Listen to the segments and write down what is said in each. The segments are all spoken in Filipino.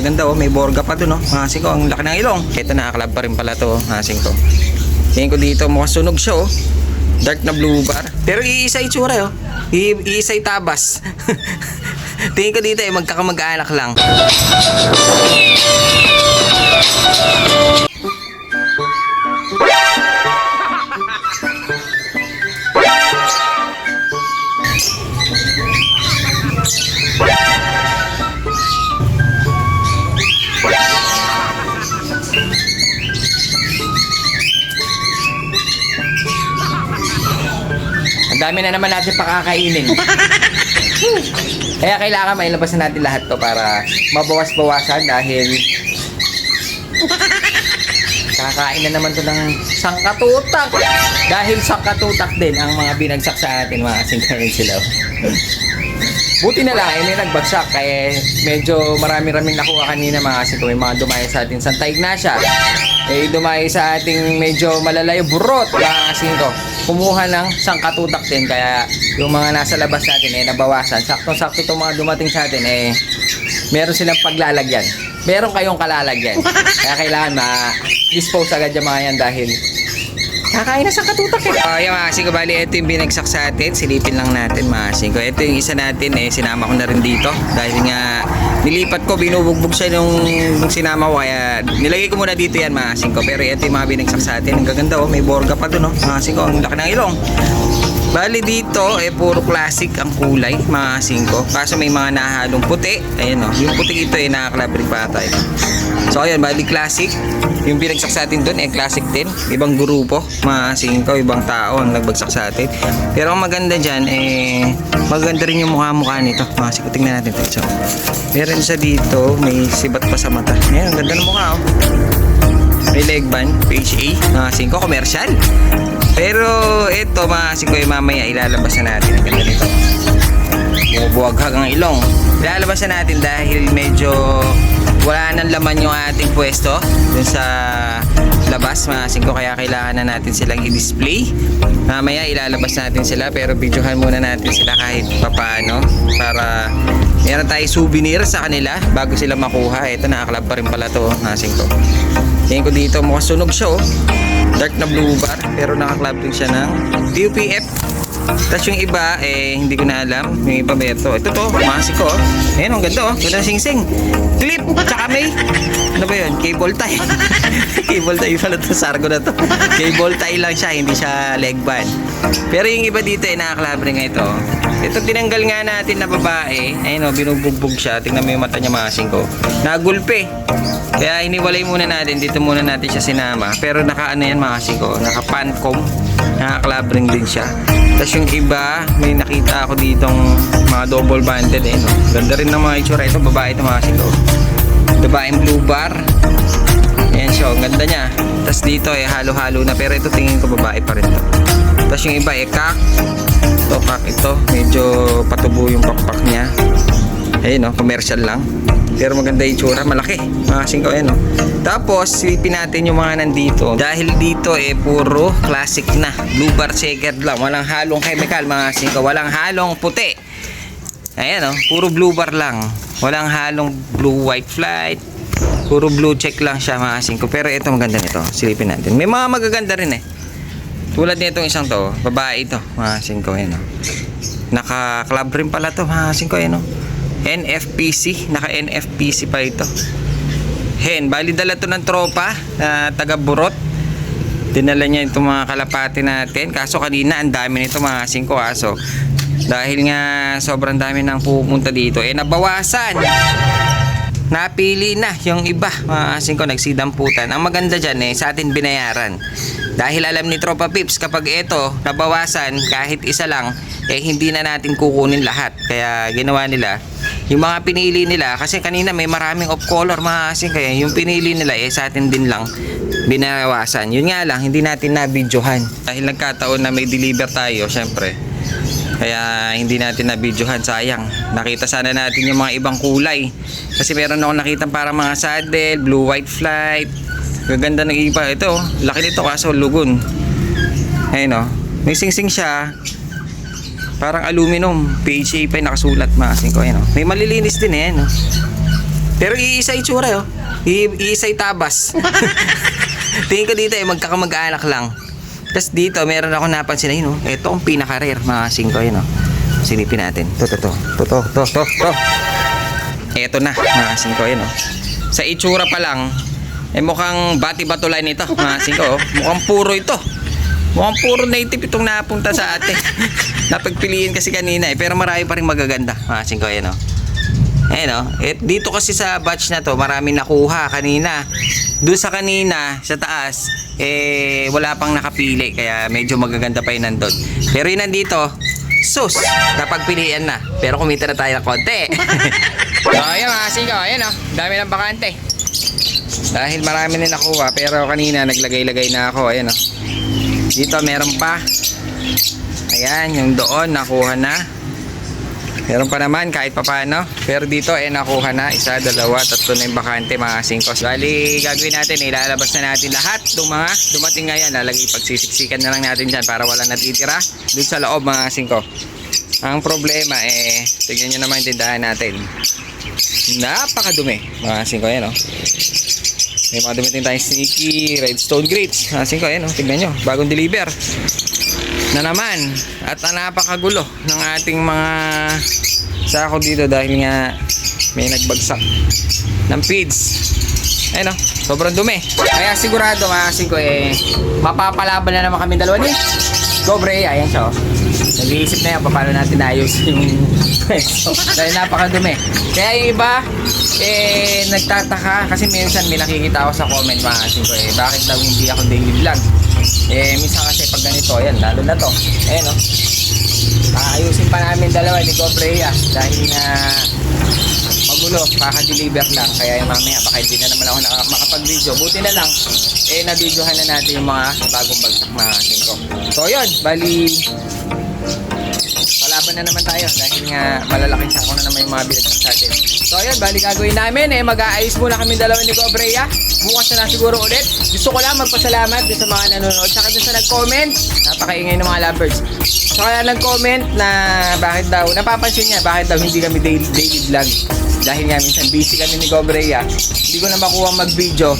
gaganda oh. May borga pa dun oh. Masing ko, ang laki ng ilong. Ito nakaklab pa rin pala to, oh. ko. Tingin ko dito, mukhang sunog siya oh. Dark na blue bar. Pero iisa itsura oh. I- iisa tabas. Tingin ko dito eh, magkakamag-anak lang. Dami na naman natin pakakainin. Kaya kailangan mailabas na natin lahat to para mabawas-bawasan dahil kakain na naman to ng sangkatutak. Dahil sangkatutak din ang mga binagsak sa atin, mga singkarin sila. Buti na lang, eh, may nagbagsak kaya medyo marami-raming nakuha kanina mga kasi may mga dumayo sa ating Santa Ignacia. Eh, dumayo sa ating medyo malalayo burot mga kasing ko. Kumuha ng sangkatutak din kaya yung mga nasa labas natin eh nabawasan. Sakto-sakto itong mga dumating sa atin eh meron silang paglalagyan. Meron kayong kalalagyan. Kaya kailangan ma-dispose agad yung mga yan dahil Kakain na sa katutak eh. Uh, yung mga ko, bali, ito yung binagsak sa atin. Silipin lang natin, mga ko. Ito yung isa natin eh, sinama ko na rin dito. Dahil nga, nilipat ko, binubugbog siya nung, nung sinama ko. Kaya, nilagay ko muna dito yan, mga ko. Pero ito yung mga binagsak sa atin. Ang gaganda, oh. May borga pa dun, oh. Mga ko, ang laki ng ilong. Bali dito, eh, puro classic ang kulay, mga singko. Kaso may mga nahalong puti. Ayan, oh. Yung puti ito, eh, nakakalabrik pa tayo. So, ayun, bali classic. Yung binagsak sa atin doon, eh, classic din. Ibang grupo, mga singko, ibang tao ang nagbagsak sa atin. Pero ang maganda dyan, eh, maganda rin yung mukha-mukha nito. Mga tingnan natin ito. So, meron siya dito, may sibat pa sa mata. Ayan, ang ganda ng mukha, oh. May leg band, page A, singko, commercial. Pero ito mga singko, eh, mamaya ilalabas na natin. Ang ganda nito. Bubuwaghag ang ilong. Ilalabas na natin dahil medyo wala nang laman yung ating pwesto dun sa labas. Mga singko kaya kailangan na natin silang i-display. Mamaya ilalabas natin sila pero videohan muna natin sila kahit papaano para meron tayo souvenir sa kanila bago sila makuha. Ito nakaklab pa rin pala to mga singko. Tingin ko dito mukhang sunog siya oh. Dark na blue bar pero nakaklab din siya ng DUPF tapos yung iba, eh, hindi ko na alam. Yung iba meron. Ito to, masi ko. oh. Ayan, ang ganda oh. Ganda ng sing-sing. Clip, tsaka may, ano ba yun? Cable tie. cable tie pala to, sargo na to. Cable tie lang siya, hindi siya leg band. Pero yung iba dito, eh, nakakalabre nga ito. Ito tinanggal nga natin na babae. Ayun oh, binubugbog siya. Tingnan mo yung mata niya masing ko. Nagulpe. Kaya iniwalay muna natin. Dito muna natin siya sinama. Pero naka ano yan masing ko. Naka pancom. Nakaklabring din siya. Tapos yung iba, may nakita ako ditong mga double banded eh. No? Ganda rin ng mga itsura. Ito babae ito mga siko. Babaeng blue bar. Ayan siya. Ang ganda niya. Tapos dito eh halo-halo na. Pero ito tingin ko babae pa rin to. Tapos yung iba eh kak. Ito kak ito. Medyo patubo yung pakpak niya. Ayun no, commercial lang. Pero maganda yung itsura, malaki. Mga singko ayan no. Tapos, silipin natin yung mga nandito. Dahil dito eh, puro classic na. Blue bar checkered lang. Walang halong chemical mga singko. Walang halong puti. Ayan no, puro blue bar lang. Walang halong blue white flight. Puro blue check lang siya mga singko. Pero ito maganda nito. Silipin natin. May mga magaganda rin eh. Tulad nitong isang to, babae ito, mga singko ayan no. Naka-club rin pala to, mga singko ayan no. NFPC, naka NFPC pa ito. Hen, bali dala to ng tropa na taga Burot. Dinala niya itong mga kalapati natin. Kaso kanina ang dami nito mga singko aso. Dahil nga sobrang dami nang pupunta dito, eh nabawasan. Napili na yung iba, mga asing ko, nagsidamputan. Ang maganda dyan eh, sa atin binayaran. Dahil alam ni Tropa Pips, kapag ito, nabawasan, kahit isa lang, eh hindi na natin kukunin lahat. Kaya ginawa nila, yung mga pinili nila, kasi kanina may maraming off color mga asing, kaya yung pinili nila eh sa atin din lang binawasan. Yun nga lang, hindi natin na-videohan. Dahil nagkataon na may deliver tayo, syempre, kaya hindi natin na-videohan, sayang. Nakita sana natin yung mga ibang kulay. Kasi meron ako nakita para mga saddle, blue white flight. Gaganda ng iba. Ito, laki nito kaso lugon. Ayun oh. May sing-sing siya. Parang aluminum. PHA pa yung nakasulat maasin ko. Ayun oh. May malilinis din eh. No? Pero iisa itsura oh. I- iisa tabas. Tingin ko dito eh, magkakamag-anak lang. Tapos dito, meron ako napansin na yun oh. Ito ang pinaka-rare, mga singko yun oh. Silipin natin. To, to, to. To, to, to, to, to. Ito na, mga singko yun oh. Sa itsura pa lang, eh mukhang bati-batulay nito, mga singko oh. Mukhang puro ito. Mukhang puro native itong napunta sa atin. Napagpiliin kasi kanina eh. Pero marami pa rin magaganda, mga singko yun oh. Ayan o. Eh, dito kasi sa batch na to, marami nakuha kanina. Doon sa kanina, sa taas, eh, wala pang nakapili. Kaya medyo magaganda pa yun nandun. Pero yun nandito, sus, napagpilian na. Pero kumita na tayo ng konti. so, ayan mga singko. Ayan o. Dami ng bakante. Dahil marami na nakuha. Pero kanina, naglagay-lagay na ako. Ayan o. Dito, meron pa. Ayan, yung doon, nakuha na. Meron pa naman kahit papano. Pero dito eh nakuha na. Isa, dalawa, tatlo na yung bakante mga singkos. Bali, gagawin natin, ilalabas na natin lahat ng mga dumating ngayon. Lalagay pagsisiksikan na lang natin dyan para wala natitira dun sa loob mga singko. Ang problema eh, tignan nyo naman yung tindahan natin. Napakadumi mga singko yan oh. May mga dumating tayong sneaky, redstone grits. Mga singko yan oh, tignan nyo. Bagong deliver na naman at ang napakagulo ng ating mga sako dito dahil nga may nagbagsak ng feeds ayun o sobrang dumi kaya sigurado maasin ko eh mapapalaban na naman kami dalawa ni Cobre, ayan siya oh. Nag-iisip na yan pa paano natin ayos yung pwesto. Dahil napakadumi. Kaya yung iba, eh, nagtataka kasi minsan may nakikita ako sa comment mga asin ko eh, bakit daw hindi ako daily vlog? Eh, minsan kasi pag ganito, ayan, lalo na to. Ayan oh. Aayusin pa namin dalawa ni Cobrea dahil nga magulo, kaka-deliver lang. Kaya yung mamaya, baka hindi na naman ako makapag-video. Buti na lang, eh, na-videohan na natin yung mga bagong bagsak mga asin ko. So, yun, bali, Palaban na naman tayo dahil nga malalaking sako na naman yung mga binagsak sa atin. So ayun, bali gagawin namin eh mag-aayos muna kami dalawa ni Cobrea. Bukas na lang siguro ulit. Gusto ko lang magpasalamat sa mga nanonood. Saka dun sa nag-comment, napakaingay ng mga lovebirds. So kaya nag-comment na bakit daw, napapansin niya bakit daw hindi kami daily, daily vlog. Dahil nga minsan busy kami ni Cobrea. Hindi ko na makuha mag-video.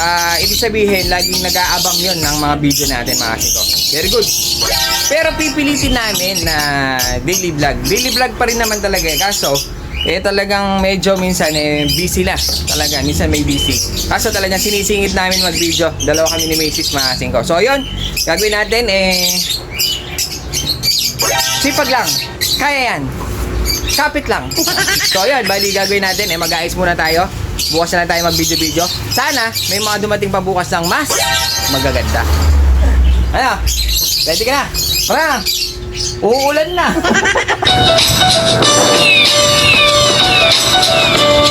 Ah, ibig sabihin, laging nag-aabang yon ng mga video natin mga ko. Very good. Pero pipilitin namin na daily vlog. Daily vlog pa rin naman talaga eh. Kaso, eh talagang medyo minsan eh busy na. Talaga, minsan may busy. Kaso talagang sinisingit namin mag-video. Dalawa kami ni Macy's mga ko. So, yun. Gagawin natin eh... Sipag lang. Kaya yan. Kapit lang. So, yun. Bali, gagawin natin. Eh, mag-ayos muna tayo. Bukas na lang tayo mag-video-video. Sana, may mga dumating pa bukas ng mas magaganda. Ano? Ready ka na? Tara na. Uulan na.